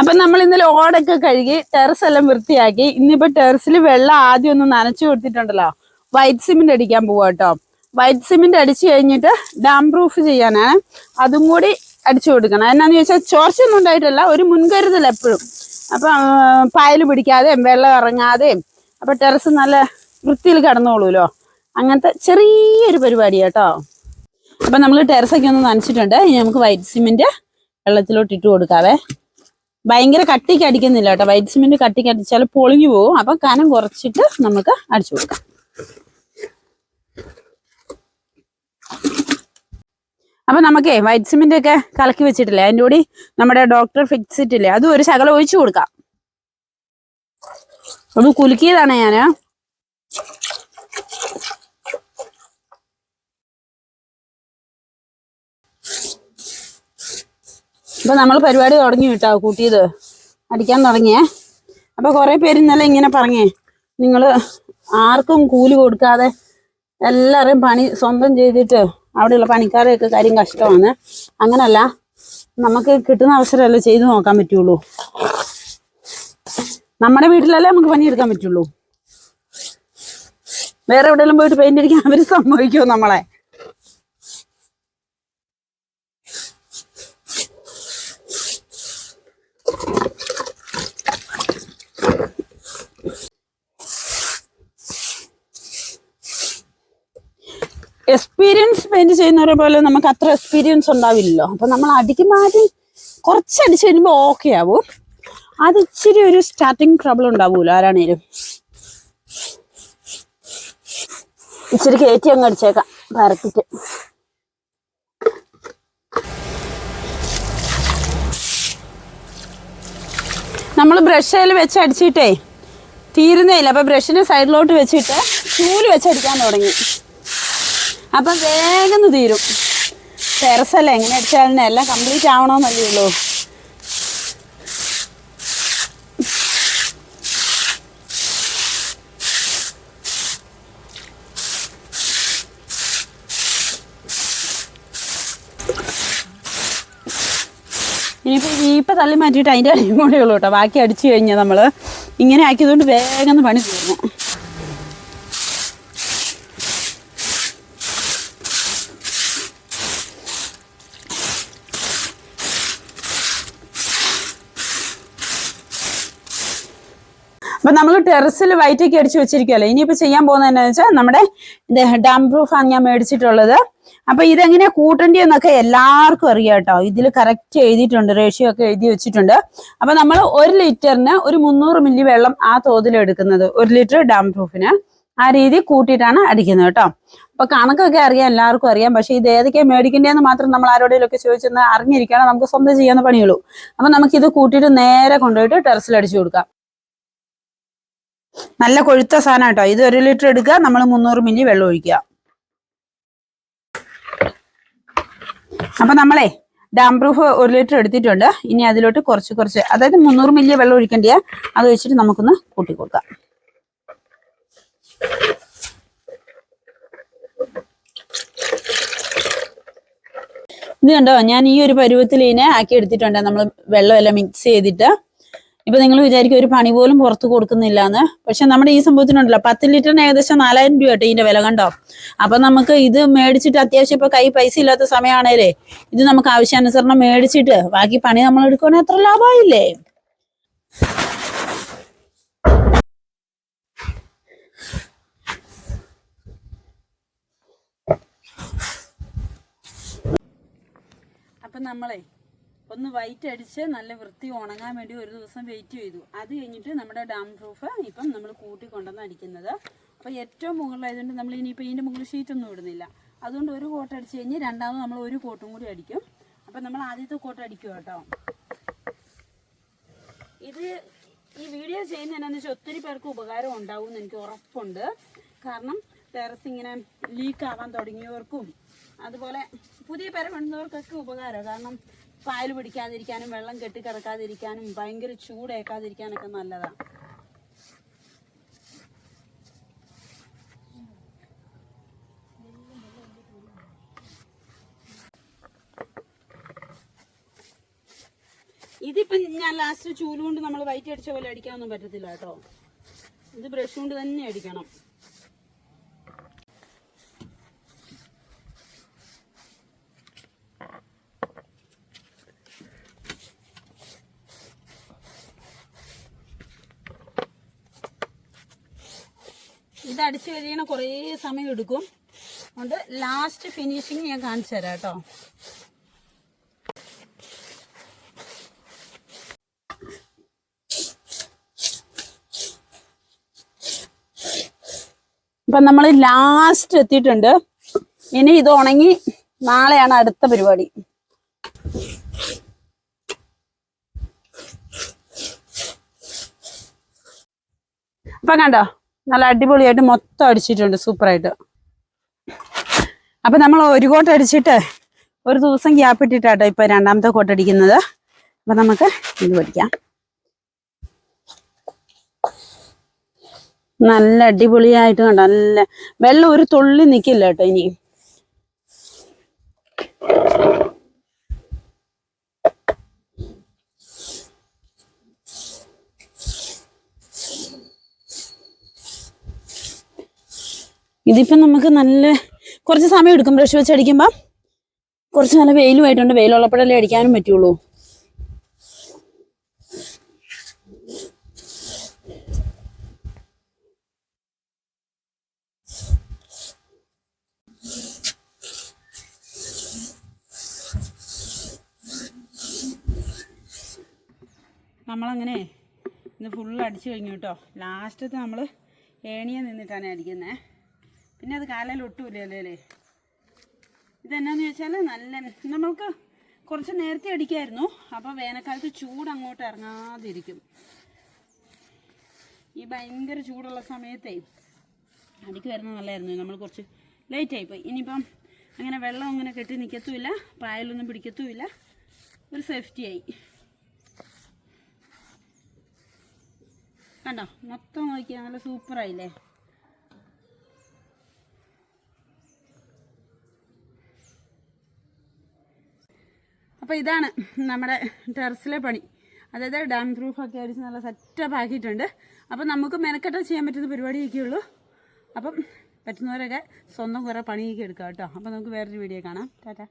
അപ്പൊ നമ്മൾ ഇന്നലെ ഓടൊക്കെ കഴുകി ടെറസ് എല്ലാം വൃത്തിയാക്കി. ഇന്നിപ്പോ ടെറസിൽ വെള്ളം ആദ്യം ഒന്ന് നനച്ചു കൊടുത്തിട്ടുണ്ടല്ലോ. വൈറ്റ് സിമെന്റ് അടിക്കാൻ പോവാ കേട്ടോ വൈറ്റ് സിമെന്റ് അടിച്ചു കഴിഞ്ഞിട്ട് ഡാം പ്രൂഫ് ചെയ്യാനാണ്. അതും കൂടി അടിച്ചു കൊടുക്കണം. എന്നാന്ന് ചോദിച്ചാൽ ചോർച്ചയൊന്നും ഉണ്ടായിട്ടല്ല ഒരു മുൻകരുതൽ എപ്പോഴും. അപ്പൊ പായൽ പിടിക്കാതെയും വെള്ളം ഇറങ്ങാതെയും അപ്പൊ ടെറസ് നല്ല വൃത്തിയിൽ കിടന്നോളൂല്ലോ അങ്ങനത്തെ ചെറിയൊരു പരിപാടി കേട്ടോ അപ്പൊ നമ്മൾ ടെറസൊക്കെ ഒന്ന് നനച്ചിട്ടുണ്ട്. ഇനി നമുക്ക് വൈറ്റ് സിമെന്റ് വെള്ളത്തിലോട്ട് ഇട്ട് കൊടുക്കാവേ. ഭയങ്കര കട്ടിക്ക് അടിക്കുന്നില്ല കേട്ടോ. വൈറ്റ് സിമെന്റ് കട്ടിക്ക് അടിച്ചാൽ പൊളിഞ്ഞു പോകും. അപ്പൊ കനം കുറച്ചിട്ട് നമുക്ക് അടിച്ചു കൊടുക്കാം. അപ്പൊ നമുക്കേ വൈറ്റ് സിമെന്റ് ഒക്കെ കലക്കി വെച്ചിട്ടില്ലേ? അതിന്റെ കൂടി നമ്മുടെ ഡോക്ടർ ഫിക്സിറ്റ് ഇല്ലേ അതും ഒരു ശകലം ഒഴിച്ചു കൊടുക്കാം. അത് കുലുക്കിയതാണ് ഞാൻ. അപ്പൊ നമ്മൾ പരിപാടി തുടങ്ങി കേട്ടോ കൂട്ടിയത്. അടിക്കാൻ തുടങ്ങിയേ. അപ്പൊ കുറെ പേര് ഇന്നലെ ഇങ്ങനെ പറഞ്ഞേ നിങ്ങൾ ആർക്കും കൂലി കൊടുക്കാതെ എല്ലാവരെയും പണി സ്വന്തം ചെയ്തിട്ട് അവിടെയുള്ള പണിക്കാരെയൊക്കെ കാര്യം കഷ്ടമാണ്. അങ്ങനല്ല നമുക്ക് കിട്ടുന്ന അവസരമല്ലേ ചെയ്തു നോക്കാൻ പറ്റുള്ളൂ. നമ്മുടെ വീട്ടിലല്ലേ നമുക്ക് പണിയെടുക്കാൻ പറ്റുള്ളൂ. വേറെ എവിടെയെങ്കിലും പോയിട്ട് പെയിന്റ് അടിക്കാൻ അവർ സമ്മതിക്കുമോ നമ്മളെ? എക്സ്പീരിയൻസ് പെയിന്റ് ചെയ്യുന്നവരെ പോലെ നമുക്ക് അത്ര എക്സ്പീരിയൻസ് ഉണ്ടാവില്ലല്ലോ. അപ്പൊ നമ്മൾ അടിക്കുമ്പോൾ ആദ്യം കുറച്ച് അടിച്ച് കഴിയുമ്പോൾ ഓക്കെ ആവും. അത് ഇച്ചിരി ഒരു സ്റ്റാർട്ടിങ് ട്രബിൾ ഉണ്ടാവൂല ആരാണേലും. ഇച്ചിരി കയറ്റി അങ്ങ് അടിച്ചേക്കാം പരത്തിട്ട് നമ്മൾ ബ്രഷയിൽ വെച്ച് അടിച്ചിട്ടേ തീരുന്നേയില്ല അപ്പൊ ബ്രഷിന് സൈഡിലോട്ട് വെച്ചിട്ട് ചൂൽ വെച്ച് അടിക്കാൻ തുടങ്ങി. അപ്പൊ വേഗം തീരും. ടെറസല്ല? എങ്ങനെ അടിച്ചാലും എല്ലാം കംപ്ലീറ്റ് ആവണമെന്നല്ലേ ഉള്ളൂ. ഇനിയിപ്പോ ഈ വീപ്പ തള്ളി മാറ്റിയിട്ട് അതിന്റെ അടിയും കൂടെ ഉള്ളൂ കേട്ടോ. ബാക്കി അടിച്ചു കഴിഞ്ഞാൽ നമ്മൾ ഇങ്ങനെ ആക്കിയതുകൊണ്ട് വേഗം പണി തീർന്നു. അപ്പൊ നമ്മൾ ടെറസിൽ വൈറ്റൊക്കെ അടിച്ചു വെച്ചിരിക്കുമല്ലോ ഇനിയിപ്പോ ചെയ്യാൻ പോകുന്നത് എന്താണെന്ന് വെച്ചാൽ നമ്മുടെ ഡാം പ്രൂഫ് ആണ് ഞാൻ മേടിച്ചിട്ടുള്ളത്. അപ്പൊ ഇതെങ്ങനെയാ കൂട്ടേണ്ടിയെന്നൊക്കെ എല്ലാവർക്കും അറിയാം കേട്ടോ. ഇതിൽ കറക്റ്റ് എഴുതിയിട്ടുണ്ട് റേഷ്യോ ഒക്കെ എഴുതി വെച്ചിട്ടുണ്ട്. അപ്പൊ നമ്മൾ ഒരു ലിറ്ററിന് ഒരു മുന്നൂറ് മില്ലി വെള്ളം ആ തോതിൽ എടുക്കുന്നത്. ഒരു ലിറ്റർ ഡാം പ്രൂഫിന്. ആ രീതി കൂട്ടിയിട്ടാണ് അടിക്കുന്നത് കേട്ടോ. അപ്പൊ കണക്കൊക്കെ അറിയാം എല്ലാവർക്കും അറിയാം. പക്ഷെ ഇത് ഏതൊക്കെയാണ് മേടിക്കേണ്ടതെന്ന് മാത്രം നമ്മൾ ആരോടെങ്കിലും ഒക്കെ ചോദിച്ചൊന്ന് അറിഞ്ഞിരിക്കണം നമുക്ക് സ്വന്തം ചെയ്യാവുന്ന പണിയുള്ളൂ. അപ്പൊ നമുക്ക് ഇത് കൂട്ടിയിട്ട് നേരെ കൊണ്ടുപോയിട്ട് ടെറസിൽ അടിച്ചു കൊടുക്കാം. നല്ല കൊഴുത്ത സാധനം കേട്ടോ. ഇത് ഒരു ലിറ്റർ എടുക്കുക നമ്മൾ മുന്നൂറ് മില്ലി വെള്ളം ഒഴിക്കുക. അപ്പൊ നമ്മളെ ഡാം പ്രൂഫ് ഒരു ലിറ്റർ എടുത്തിട്ടുണ്ട്. ഇനി അതിലോട്ട് കുറച്ച് കുറച്ച് അതായത് മുന്നൂറ് മില്ലി വെള്ളം ഒഴിക്കേണ്ടിയ അത് വെച്ചിട്ട് നമുക്കൊന്ന് കൂട്ടി കൊടുക്കാം. ഇത് കണ്ടോ? ഞാൻ ഈ ഒരു പരുവത്തിൽ ഇതിനെ ആക്കി എടുത്തിട്ടുണ്ട്. നമ്മൾ വെള്ളമെല്ലാം മിക്സ് ചെയ്തിട്ട്. ഇപ്പൊ നിങ്ങൾ വിചാരിക്കും ഒരു പണി പോലും പുറത്ത് കൊടുക്കുന്നില്ല എന്ന് പക്ഷെ നമ്മുടെ ഈ സംഭവത്തിനുണ്ടല്ലോ പത്ത് ലിറ്ററിന് ഏകദേശം നാലായിരം രൂപ കേട്ടോ ഇതിന്റെ വില കണ്ടോ? അപ്പൊ നമുക്ക് ഇത് മേടിച്ചിട്ട് അത്യാവശ്യം ഇപ്പൊ കൈ പൈസ ഇല്ലാത്ത സമയമാണേലേ ഇത് നമുക്ക് ആവശ്യാനുസരണം മേടിച്ചിട്ട് ബാക്കി പണി നമ്മൾ എടുക്കുവാണെങ്കിൽ അത്ര ലാഭമായില്ലേ അപ്പൊ നമ്മളെ ഒന്ന് വൈറ്റ് അടിച്ച് നല്ല വൃത്തി ഉണങ്ങാൻ വേണ്ടി ഒരു ദിവസം വെയിറ്റ് ചെയ്തു. അത് കഴിഞ്ഞിട്ട് നമ്മുടെ ഡാം പ്രൂഫ് ഇപ്പം നമ്മൾ കൂട്ടി കൊണ്ടുവന്ന് അടിക്കുന്നത്. അപ്പോൾ ഏറ്റവും മുകളിലായതുകൊണ്ട് നമ്മൾ ഇനിയിപ്പോൾ ഇതിന്റെ മുകളിൽ ഷീറ്റൊന്നും ഇടുന്നില്ല. അതുകൊണ്ട് ഒരു കോട്ട് അടിച്ച് കഴിഞ്ഞ് രണ്ടാമത് നമ്മൾ ഒരു കോട്ടും കൂടി അടിക്കും. അപ്പം നമ്മൾ ആദ്യത്തെ കോട്ട് അടിക്കും കേട്ടോ. ഇത് ഈ വീഡിയോ ചെയ്യുന്ന വെച്ചാൽ ഒത്തിരി പേർക്ക് ഉപകാരം ഉണ്ടാവും എന്ന് എനിക്ക് ഉറപ്പുണ്ട്. കാരണം ടെറസ് ഇങ്ങനെ ലീക്ക് ആവാൻ തുടങ്ങിയവർക്കും അതുപോലെ പുതിയ പേര വേണ്ടുന്നവർക്കൊക്കെ ഉപകാരം. കാരണം പായൽ പിടിക്കാതിരിക്കാനും വെള്ളം കെട്ടി കിടക്കാതിരിക്കാനും ഭയങ്കര ചൂടേക്കാതിരിക്കാനൊക്കെ നല്ലതാണ് ഇതിപ്പം ഞാൻ ലാസ്റ്റ് ചൂൽ കൊണ്ട് നമ്മൾ വൈറ്റ് അടിച്ച പോലെ അടിക്കാനൊന്നും പറ്റത്തില്ല കേട്ടോ. ഇത് ബ്രഷ് കൊണ്ട് തന്നെ അടിക്കണം. ഇത് അടിച്ചു കഴിയണ കുറേ സമയം എടുക്കും. അതുകൊണ്ട് ലാസ്റ്റ് ഫിനിഷിങ് ഞാൻ കാണിച്ചു തരാം കേട്ടോ. ഇപ്പൊ നമ്മൾ ലാസ്റ്റ് എത്തിയിട്ടുണ്ട്. ഇനി ഇത് ഉണങ്ങി നാളെയാണ് അടുത്ത പരിപാടി. അപ്പൊ കണ്ടോ? നല്ല അടിപൊളിയായിട്ട് മൊത്തം അടിച്ചിട്ടുണ്ട് സൂപ്പറായിട്ട്. അപ്പം നമ്മൾ ഒരു കോട്ട് അടിച്ചിട്ട് ഒരു ദിവസം ഗ്യാപ്പ് ഇട്ടിട്ടാട്ടോ ഇപ്പം രണ്ടാമത്തെ കോട്ട് അടിക്കുന്നത്. അപ്പം നമുക്ക് ഇത് പഠിക്കാം. നല്ല അടിപൊളിയായിട്ട് കണ്ടോ നല്ല വെള്ളം ഒരു തുള്ളി നിൽക്കില്ല കേട്ടോ ഇനി. ഇതിപ്പം നമുക്ക് നല്ല കുറച്ച് സമയം എടുക്കും ബ്രഷ് വെച്ച് അടിക്കുമ്പോൾ കുറച്ച് നല്ല വെയിലുമായിട്ടുണ്ട് വെയിലുള്ളപ്പോഴല്ലേ അടിക്കാനും പറ്റുള്ളൂ. നമ്മളങ്ങനെ ഇന്ന് ഫുള്ള് അടിച്ചു കഴിഞ്ഞു കേട്ടോ. ലാസ്റ്റത്തെ നമ്മൾ ഏണിയെ നിന്നിട്ടാണ് അടിക്കുന്നത് പിന്നെ അത് കാലയിൽ ഒട്ടുമില്ലല്ലോ അല്ലേ? ഇതെന്നാന്ന് ചോദിച്ചാൽ നല്ല നമ്മൾക്ക് കുറച്ച് നേരത്തെ അടിക്കായിരുന്നു. അപ്പോൾ വേനൽക്കാലത്ത് ചൂട് അങ്ങോട്ട് ഇറങ്ങാതിരിക്കും. ഈ ഭയങ്കര ചൂടുള്ള സമയത്തെ അടിക്ക് വരുന്നത് നല്ലതായിരുന്നു നമ്മൾ കുറച്ച് ലേറ്റ് പോയി. ഇനിയിപ്പം അങ്ങനെ വെള്ളം അങ്ങനെ കെട്ടി നിൽക്കത്തുമില്ല പായലൊന്നും പിടിക്കത്തുമില്ല. ഒരു സേഫ്റ്റിയായി കണ്ടോ? മൊത്തം നോക്കിയാൽ നല്ല സൂപ്പറായില്ലേ അപ്പോൾ ഇതാണ് നമ്മുടെ ടെറസിലെ പണി. അതായത് ഡാം പ്രൂഫൊക്കെ അടിച്ച് നല്ല സെറ്റപ്പ് ആക്കിയിട്ടുണ്ട്. അപ്പം നമുക്ക് മെനക്കെട്ട് ചെയ്യാൻ പറ്റുന്ന പരിപാടിയൊക്കെ ഉള്ളൂ. അപ്പം പറ്റുന്നവരൊക്കെ സ്വന്തം കുറേ പണിയൊക്കെ എടുക്കാം കേട്ടോ. അപ്പം നമുക്ക് വേറൊരു വീഡിയോ കാണാം. ടാറ്റാ.